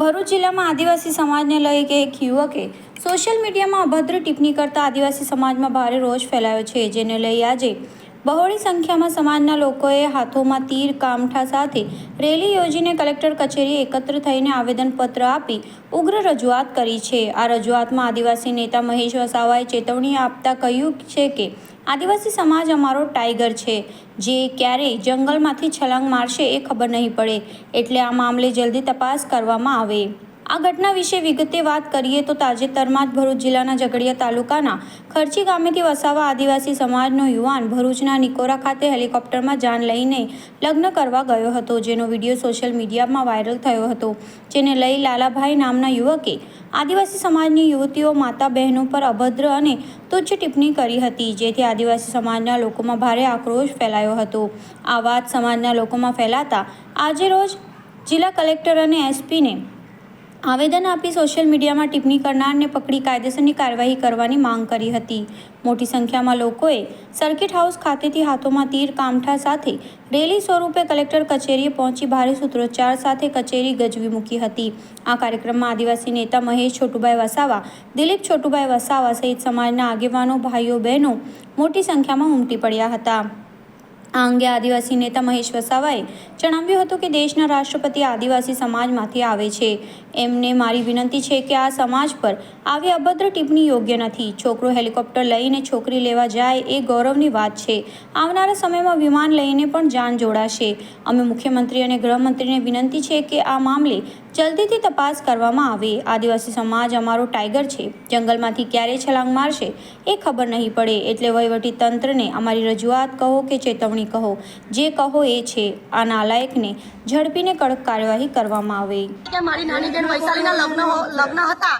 ભરૂચ જિલ્લામાં આદિવાસી સમાજને લઈ કે એક યુવકે સોશિયલ મીડિયામાં અભદ્ર ટિપ્પણી કરતા આદિવાસી સમાજમાં ભારે રોષ ફેલાયો છે, જેને લઈ આજે બહોળી સંખ્યામાં સમાજના લોકોએ હાથોમાં તીર, કામઠા સાથે રેલી યોજીને કલેક્ટર કચેરીએ એકત્ર થઈને આવેદનપત્ર આપી ઉગ્ર રજૂઆત કરી છે. આ રજૂઆતમાં આદિવાસી નેતા મહેશ વસાવાએ ચેતવણી આપતા કહ્યું છે કે, આદિવાસી સમાજ અમારો ટાઈગર છે. જે ક્યારેય જંગલમાંથી છલાંગ મારશે એ ખબર નહીં પડે. એટલે આ મામલે જલ્દી તપાસ કરવામાં આવે. આ ઘટના વિશે વિગતે વાત કરીએ તો તાજેતરમાં જ ભરૂચ જિલ્લાના ઝઘડિયા તાલુકાના ખર્ચી ગામેથી વસાવા આદિવાસી સમાજનો યુવાન ભરૂચના નિકોરા ખાતે હેલિકોપ્ટરમાં જાન લઈને લગ્ન કરવા ગયો હતો, જેનો વીડિયો સોશિયલ મીડિયામાં વાયરલ થયો હતો. જેને લઈ લાલાભાઈ નામના યુવકે આદિવાસી સમાજની યુવતીઓ માતા બહેનો પર અભદ્ર અને તુચ્છ ટિપ્પણી કરી હતી, જેથી આદિવાસી સમાજના લોકોમાં ભારે આક્રોશ ફેલાયો હતો. આ વાત સમાજના લોકોમાં ફેલાતા આજે રોજ જિલ્લા કલેક્ટર અને એસપીને આવેદન આપી સોશિયલ મીડિયામાં ટિપ્પણી કરનારને પકડી કાયદેસરની કાર્યવાહી કરવાની માંગ કરી હતી. મોટી સંખ્યામાં લોકોએ સર્કિટ હાઉસ ખાતેથી હાથોમાં તીર કામઠા સાથે રેલી સ્વરૂપે કલેક્ટર કચેરીએ પહોંચી ભારે સૂત્રોચ્ચાર સાથે કચેરી ગજવી મૂકી હતી. આ કાર્યક્રમમાં આદિવાસી નેતા મહેશ છોટુભાઈ વસાવા, દિલીપ છોટુભાઈ વસાવા સહિત સમાજના આગેવાનો, ભાઈઓ, બહેનો મોટી સંખ્યામાં ઉમટી પડ્યા હતા. આ અંગે આદિવાસી નેતા મહેશ વસાવાએ જણાવ્યું હતું કે દેશના રાષ્ટ્રપતિ આદિવાસી સમાજમાંથી આવે છે. એમને મારી વિનંતી છે કે આ સમાજ પર આવી અભદ્ર ટિપ્પણી યોગ્ય નથી. છોકરો હેલિકોપ્ટર લઈને છોકરી લેવા જાય એ ગૌરવની વાત છે. આવનારા સમયમાં વિમાન લઈને પણ જાન જોડાશે. અમે મુખ્યમંત્રી અને ગૃહમંત્રીને વિનંતી છે કે આ મામલે જલ્દીથી તપાસ કરવામાં આવે. આદિવાસી સમાજ અમારો ટાઈગર છે. જંગલમાંથી ક્યારે છલાંગ મારશે એ ખબર નહીં પડે. એટલે વહીવટી તંત્રને અમારી રજૂઆત કહો કે ચેતવણી કહો. જે કહો એ છે. આ નાલાયકને ઝડપીને કડક કાર્યવાહી કરવામાં આવે. મારી નાની બેન વૈશાલીના લગ્ન લગ્ન હતા,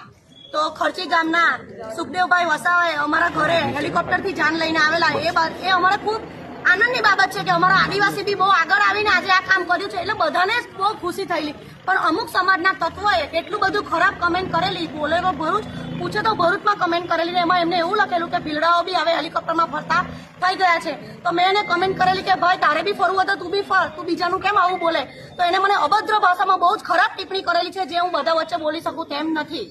તો ખર્ચી ગામના સુખદેવભાઈ વસાવાએ અમારા ઘરે હેલિકોપ્ટરથી જાન લઈને આવેલા. એ એ અમારા ખૂબ આનંદની બાબત છે કે અમારા આદિવાસી બી બહુ આગળ આવીને આજે આ કામ કર્યું છે એટલે બધાને બહુ ખુશી થયેલી. પણ અમુક સમાજના તત્વોએ એટલું બધું ખરાબ કમેન્ટ કરેલી, બોલેરો ભરૂચ પૂછે તો ભરૂચમાં કમેન્ટ કરેલી ને એમાં એમને એવું લખેલું કે ભીલડાઓ બી હવે હેલિકોપ્ટરમાં ફરતા થઈ ગયા છે. તો મેં એને કમેન્ટ કરેલી કે ભાઈ, તારે બી ફરવું હતું તું બી ફર, તું બીજાનું કેમ આવું બોલે? તો એને મને અભદ્ર ભાષામાં બહુ જ ખરાબ ટિપ્પણી કરેલી છે, જે હું બધા વચ્ચે બોલી શકું તેમ નથી.